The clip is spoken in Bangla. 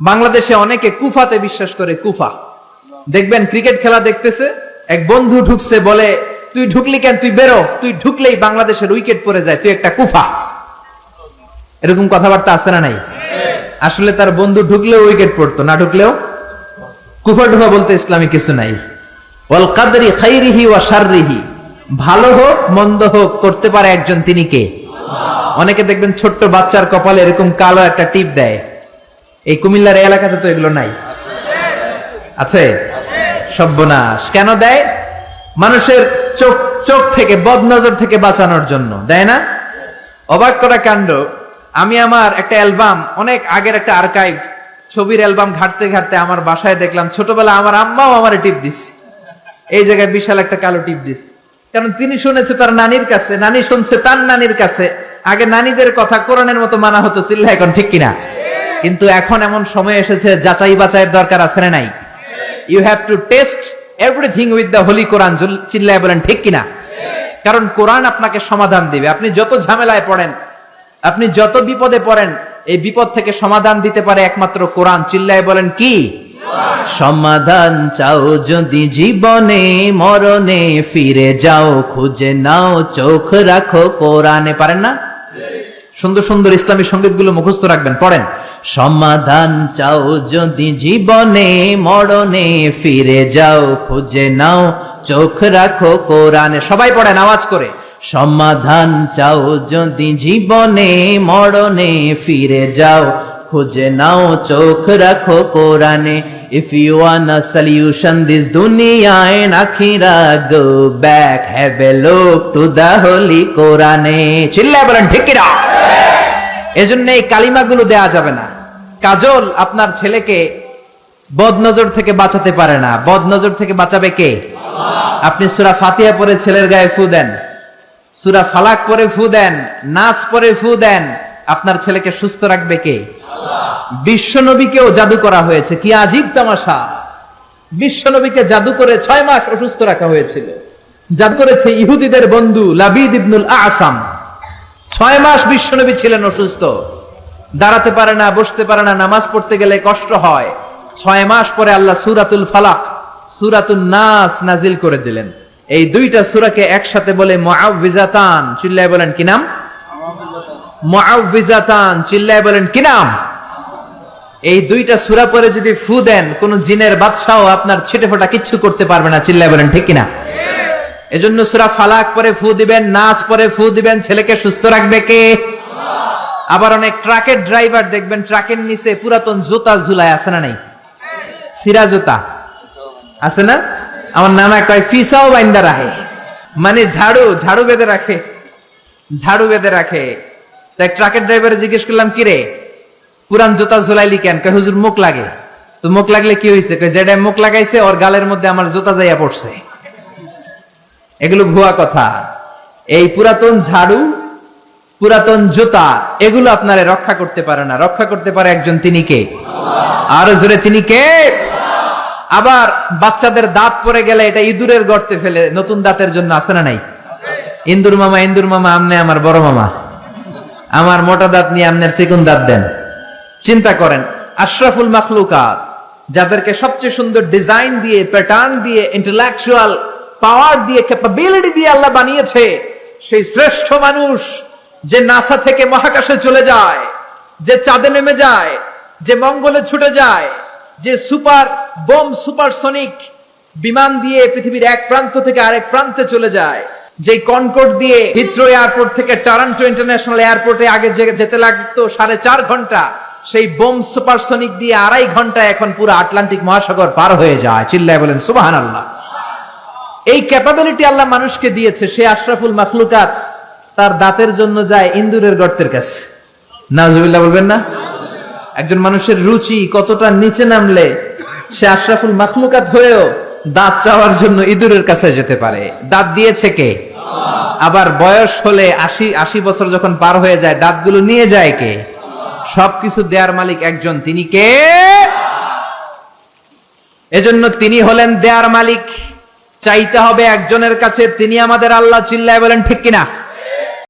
বাংলাদেশে অনেকে কুফাতে বিশ্বাস করে কুফা। দেখবেন ক্রিকেট খেলা দেখতেছে, এক বন্ধু ঢুকছে, বলে, তুই ঢুকলি কেন? তুই বেরো। তুই ঢুকলেই বাংলাদেশের উইকেট পড়ে যায়, তুই একটা কুফা। এরকম কথাবার্তা আছে না নাই? আসলে তার বন্ধু ঢুকলেও উইকেট পড়তো, না ঢুকলেও? কুফা ঢুকা বলতে ইসলামে কিছু নাই। ওয়াল কাদরি খাইরিহি ওয়া শাররিহি। ভালো হোক, মন্দ হোক, করতে পারে একজন তিনি কে? অনেকে দেখবেন ছোট্ট বাচ্চার কপালে এরকম কালো একটা টিপ দেয়। এই কুমিল্লার এলাকাতে তো এগুলো নাই। আছে? সর্বনাশ। কেন দেয়? মানুষের চোখ চোখ থেকে, বদনজর থেকে বাঁচানোর জন্য, দেয় না? অবাক করা কাণ্ড। আমি আমার একটা অ্যালবাম, অনেক আগের একটা আর্কাইভ, ছবির অ্যালবাম ঘাটতে ঘাটতে আমার বাসায় দেখলাম। ছোটবেলা আমার আম্মাও আমার টিপ দিস। এই জায়গায় বিশাল একটা কালো টিপ দিস। কারণ তিনি শুনেছে তার নানির কাছে, নানি শুনছে তার নানির কাছে। আগে নানিদের কথা কোরআনের মতো মানা হতো চিল্লা এখন ঠিক কিনা? কিন্তু এখন এমন সময় এসেছে, যাচাই বাছাইয়ের দরকার আছে না নাই? You have to test everything with the holy Quran চিল্লায় বলেন, ঠিক কিনা? কারণ কোরআন আপনাকে সমাধান দিবে। আপনি যত ঝামেলায় পড়েন, আপনি যত বিপদে পড়েন, এই বিপদ থেকে সমাধান দিতে পারে একমাত্র কোরআন। চিল্লায় বলেন, কি? সমাধান চাও যদি জীবনে, মরণে ফিরে যাও, খুঁজে নাও, চোখ রাখো কোরআনে। পারেন না? সুন্দর সুন্দর ইসলামী সঙ্গীতগুলো মুখস্থ রাখবেন, পড়েন। সমাধান চাও যদি জীবনে, মরণে ফিরে যাও, খুঁজে নাও, চোখ রাখো কোরআনে। সবাই পড়েন, আওয়াজ করে। সমাধান চাও যদি জীবনে, মরণে ফিরে যাও খুঁজে নাও, চোখ রাখো কোরআনে। If you a solution this দুনিয়া and আখিরা go back have a look to the holy কোরআনে চিল্লায় বলেন, ঠিক কিনা? এজন্য এই কালিমাগুলো দেয়া যাবে না। কাজল আপনার ছেলেকে বদনজর থেকে বাঁচাতে পারে না। বদনজর থেকে বাঁচাবে কে? আপনি সুরা ফাতিহা পরে ছেলের গায়ে ফু দেন। সুরা ফালাক পরে ফু দেন। নাচ পরে ফু দেন। আপনার ছেলেকে সুস্থ রাখবে কে? বিশ্বনবীকেও জাদু করা হয়েছে। কি আজীব তামাশা। বিশ্বনবীকে জাদু করে ছয় মাস অসুস্থ রাখা হয়েছিল। জাদু করেছে ইহুদিদের বন্ধু লাবিদ ইবনুল আসাম। ছয় মাস বিশ্বনবী ছিলেন অসুস্থ। দাঁড়াতে পারে না, বসতে পারে না, নামাজ পড়তে গেলে কষ্ট হয়। ছয় মাস পরে আল্লাহ সুরাতুল ফালাক সুরাতুল নাস নাজিল করে দিলেন। এই দুইটা সুরাকে একসাথে বলে মুআউযিজাতান চিল্লায় বলেন কি নাম? মুআউযিজাতান চিল্লায় বলেন কি নাম? এই দুইটা সুরা পরে যদি ফু দেন, কোন জিনের বাদশাহ আপনার ছিটে ফোটা কিচ্ছু করতে পারবে না, চিল্লায় বলেন, ঠিক কিনা? এজন্য সুরা ফালাক পরে ফু দিবেন, নাচ পরে ফু দিবেন, ছেলেকে সুস্থ রাখবে কে? আবার অনেক ট্রাকের ড্রাইভার দেখবেন, ট্রাকের নিচে পুরাতন জুতা ঝুলায়, আছে না নাই? সিরা জুতা। আছে না? আমার নানা কয়, ফিসাও বাইন্দা রাখে। মানে ঝাড়ু ঝাড়ু বেঁধে রাখে। ঝাড়ু বেঁধে রাখে। তাই ট্রাকের ড্রাইভারে জিজ্ঞেস করলাম কি রে পুরান জোতা ঝুলাইলি কেন কয়, হুজুর, মুখ লাগে। তো মুখ লাগলে কি হয়েছে যেটা মুখ লাগাইছে, ওর গালের মধ্যে আমার জুতা যাইয়া পড়ছে। এগুলো ভুয়া কথা। এই পুরাতন ঝাড়ু, পুরাতন জুতা, এগুলো আপনারে রক্ষা করতে পারে না। রক্ষা করতে পারে একজন তিনি কে? আরও জোরে, তিনি কে? আবার বাচ্চাদের দাঁত পরে গেলে এটা ইঁদুরের গর্তে ফেলে, নতুন দাঁতের জন্য আসে না নাই? ইন্দুর মামা ইন্দুর মামা, আমনে আমার বড় মামা। আমার মোটা দাঁত নিয়ে আমনের চিকুন দাঁত দেন। চিন্তা করেন, আশরাফুল মাখলুকাত, যাদেরকে সবচেয়ে সুন্দর ডিজাইন দিয়ে প্যাটার্ন দিয়ে ইন্টেলেকচুয়াল পাওয়ার দিয়ে ক্যাপাবিলিটি দিয়ে আল্লাহ বানিয়েছে, সেই শ্রেষ্ঠ মানুষ যে নাসা থেকে মহাকাশে চলে যায়, যে চাঁদে নেমে যায়, যে মঙ্গলে ছুটে যায়, যে সুপার বোম সুপারসনিক বিমান দিয়ে পৃথিবীর এক প্রান্ত থেকে আরেক প্রান্তে চলে যায় যে কনকোর্ড দিয়ে হিথ্রো এয়ারপোর্ট থেকে টরন্টো ইন্টারন্যাশনাল এয়ারপোর্টে আগে যেতে লাগতো সাড়ে চার ঘণ্টা। সেই বোম সুপারসনিক দিয়ে আড়াই ঘণ্টা এখন পুরো আটলান্টিক মহাসাগর পার হয়ে যায়। চিল্লায় বলেন সুবাহান আল্লাহ এই ক্যাপাবিলিটি আল্লাহ মানুষকে দিয়েছে, সে আশরাফুল মাখলুকাত তার দাঁতের জন্য যায় ইন্দুরের গর্তের কাছে। নাজুবিল্লাহ বলবেন না? একজন মানুষের রুচি কতটা নিচে নামলে সে আশরাফুল মাখলুকাত হয়েও দাঁত চাওয়ার জন্য ইঁদুরের কাছে যেতে পারে। দাঁত দিয়েছে কে? আবার বয়স হলে আশি আশি বছর যখন পার হয়ে যায়, দাঁতগুলো নিয়ে যায় কে? সবকিছু দেয়ার মালিক একজন, তিনি কে? এজন্য তিনি হলেন দেয়ার মালিক। চাইতে হবে একজনের কাছে, তিনি আমাদের আল্লাহ চিল্লায় বলেন, ঠিক কিনা?